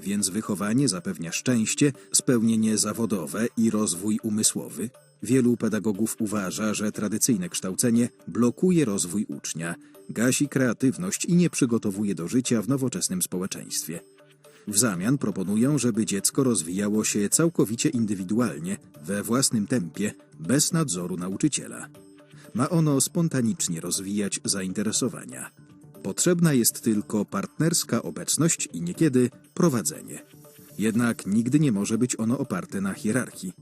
więc wychowanie zapewnia szczęście, spełnienie zawodowe i rozwój umysłowy. Wielu pedagogów uważa, że tradycyjne kształcenie blokuje rozwój ucznia, gasi kreatywność i nie przygotowuje do życia w nowoczesnym społeczeństwie. W zamian proponują, żeby dziecko rozwijało się całkowicie indywidualnie, we własnym tempie, bez nadzoru nauczyciela. Ma ono spontanicznie rozwijać zainteresowania. Potrzebna jest tylko partnerska obecność i niekiedy prowadzenie. Jednak nigdy nie może być ono oparte na hierarchii.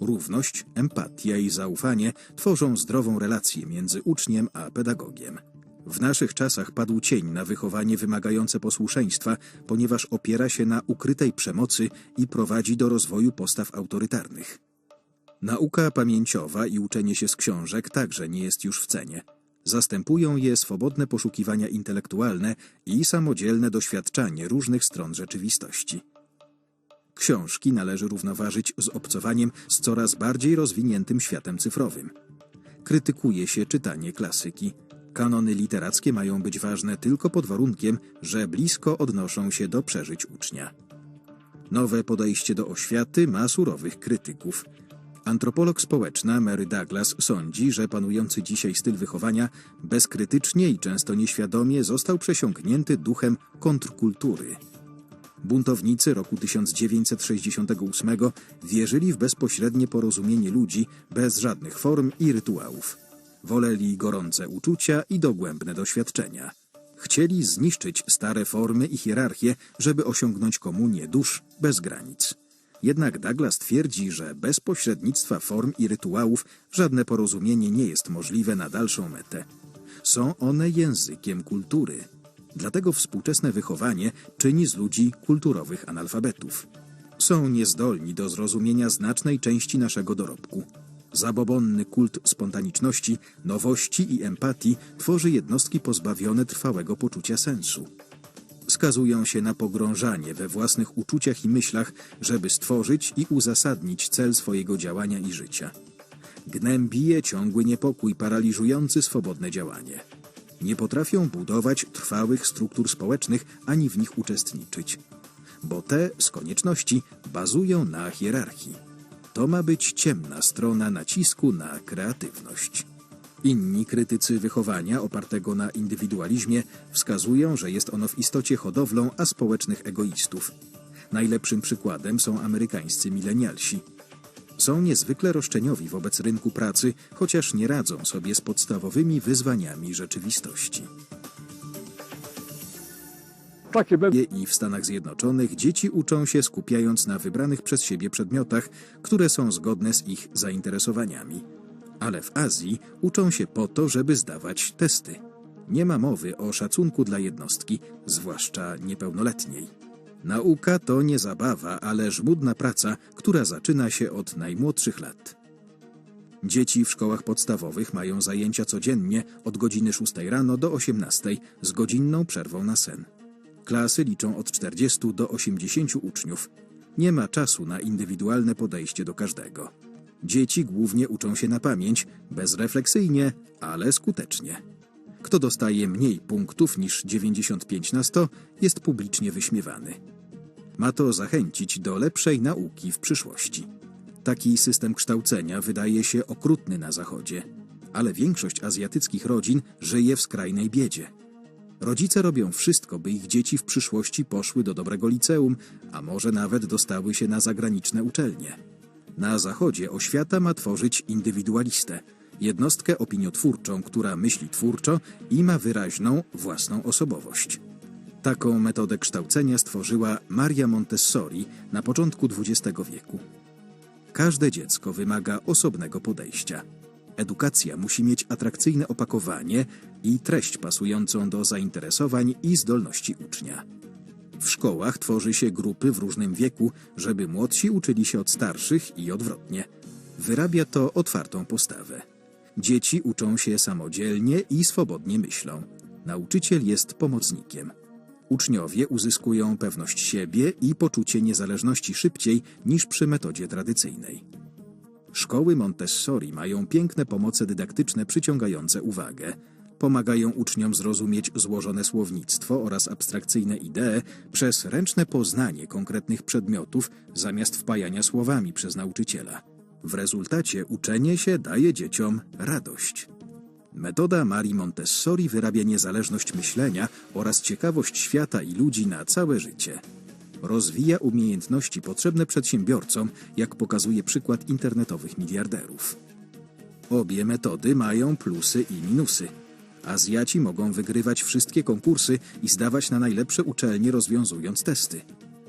Równość, empatia i zaufanie tworzą zdrową relację między uczniem a pedagogiem. W naszych czasach padł cień na wychowanie wymagające posłuszeństwa, ponieważ opiera się na ukrytej przemocy i prowadzi do rozwoju postaw autorytarnych. Nauka pamięciowa i uczenie się z książek także nie jest już w cenie. Zastępują je swobodne poszukiwania intelektualne i samodzielne doświadczanie różnych stron rzeczywistości. Książki należy równoważyć z obcowaniem z coraz bardziej rozwiniętym światem cyfrowym. Krytykuje się czytanie klasyki. Kanony literackie mają być ważne tylko pod warunkiem, że blisko odnoszą się do przeżyć ucznia. Nowe podejście do oświaty ma surowych krytyków. Antropolog społeczna Mary Douglas sądzi, że panujący dzisiaj styl wychowania bezkrytycznie i często nieświadomie został przesiąknięty duchem kontrkultury. Buntownicy roku 1968 wierzyli w bezpośrednie porozumienie ludzi bez żadnych form i rytuałów. Woleli gorące uczucia i dogłębne doświadczenia. Chcieli zniszczyć stare formy i hierarchie, żeby osiągnąć komunię dusz bez granic. Jednak Douglas twierdzi, że bez pośrednictwa form i rytuałów żadne porozumienie nie jest możliwe na dalszą metę. Są one językiem kultury. Dlatego współczesne wychowanie czyni z ludzi kulturowych analfabetów. Są niezdolni do zrozumienia znacznej części naszego dorobku. Zabobonny kult spontaniczności, nowości i empatii tworzy jednostki pozbawione trwałego poczucia sensu. Skazują się na pogrążanie we własnych uczuciach i myślach, żeby stworzyć i uzasadnić cel swojego działania i życia. Gnębi je ciągły niepokój paraliżujący swobodne działanie. Nie potrafią budować trwałych struktur społecznych ani w nich uczestniczyć, bo te z konieczności bazują na hierarchii. To ma być ciemna strona nacisku na kreatywność. Inni krytycy wychowania opartego na indywidualizmie wskazują, że jest ono w istocie hodowlą aspołecznych egoistów. Najlepszym przykładem są amerykańscy milenialsi. Są niezwykle roszczeniowi wobec rynku pracy, chociaż nie radzą sobie z podstawowymi wyzwaniami rzeczywistości. I w Stanach Zjednoczonych dzieci uczą się skupiając na wybranych przez siebie przedmiotach, które są zgodne z ich zainteresowaniami. Ale w Azji uczą się po to, żeby zdawać testy. Nie ma mowy o szacunku dla jednostki, zwłaszcza niepełnoletniej. Nauka to nie zabawa, ale żmudna praca, która zaczyna się od najmłodszych lat. Dzieci w szkołach podstawowych mają zajęcia codziennie od godziny 6 rano do 18 z godzinną przerwą na sen. Klasy liczą od 40 do 80 uczniów. Nie ma czasu na indywidualne podejście do każdego. Dzieci głównie uczą się na pamięć, bezrefleksyjnie, ale skutecznie. Kto dostaje mniej punktów niż 95 na 100, jest publicznie wyśmiewany. Ma to zachęcić do lepszej nauki w przyszłości. Taki system kształcenia wydaje się okrutny na Zachodzie, ale większość azjatyckich rodzin żyje w skrajnej biedzie. Rodzice robią wszystko, by ich dzieci w przyszłości poszły do dobrego liceum, a może nawet dostały się na zagraniczne uczelnie. Na Zachodzie oświata ma tworzyć indywidualistę, jednostkę opiniotwórczą, która myśli twórczo i ma wyraźną własną osobowość. Taką metodę kształcenia stworzyła Maria Montessori na początku XX wieku. Każde dziecko wymaga osobnego podejścia. Edukacja musi mieć atrakcyjne opakowanie i treść pasującą do zainteresowań i zdolności ucznia. W szkołach tworzy się grupy w różnym wieku, żeby młodsi uczyli się od starszych i odwrotnie. Wyrabia to otwartą postawę. Dzieci uczą się samodzielnie i swobodnie myślą. Nauczyciel jest pomocnikiem. Uczniowie uzyskują pewność siebie i poczucie niezależności szybciej niż przy metodzie tradycyjnej. Szkoły Montessori mają piękne pomoce dydaktyczne przyciągające uwagę. Pomagają uczniom zrozumieć złożone słownictwo oraz abstrakcyjne idee przez ręczne poznanie konkretnych przedmiotów zamiast wpajania słowami przez nauczyciela. W rezultacie uczenie się daje dzieciom radość. Metoda Marii Montessori wyrabia niezależność myślenia oraz ciekawość świata i ludzi na całe życie. Rozwija umiejętności potrzebne przedsiębiorcom, jak pokazuje przykład internetowych miliarderów. Obie metody mają plusy i minusy. Azjaci mogą wygrywać wszystkie konkursy i zdawać na najlepsze uczelnie rozwiązując testy.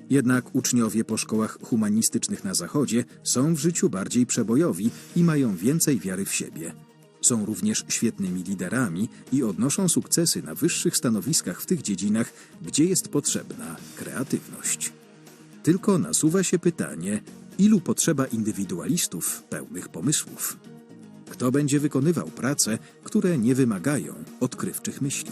Jednak uczniowie po szkołach humanistycznych na Zachodzie są w życiu bardziej przebojowi i mają więcej wiary w siebie. Są również świetnymi liderami i odnoszą sukcesy na wyższych stanowiskach w tych dziedzinach, gdzie jest potrzebna kreatywność. Tylko nasuwa się pytanie, ilu potrzeba indywidualistów pełnych pomysłów? Kto będzie wykonywał prace, które nie wymagają odkrywczych myśli?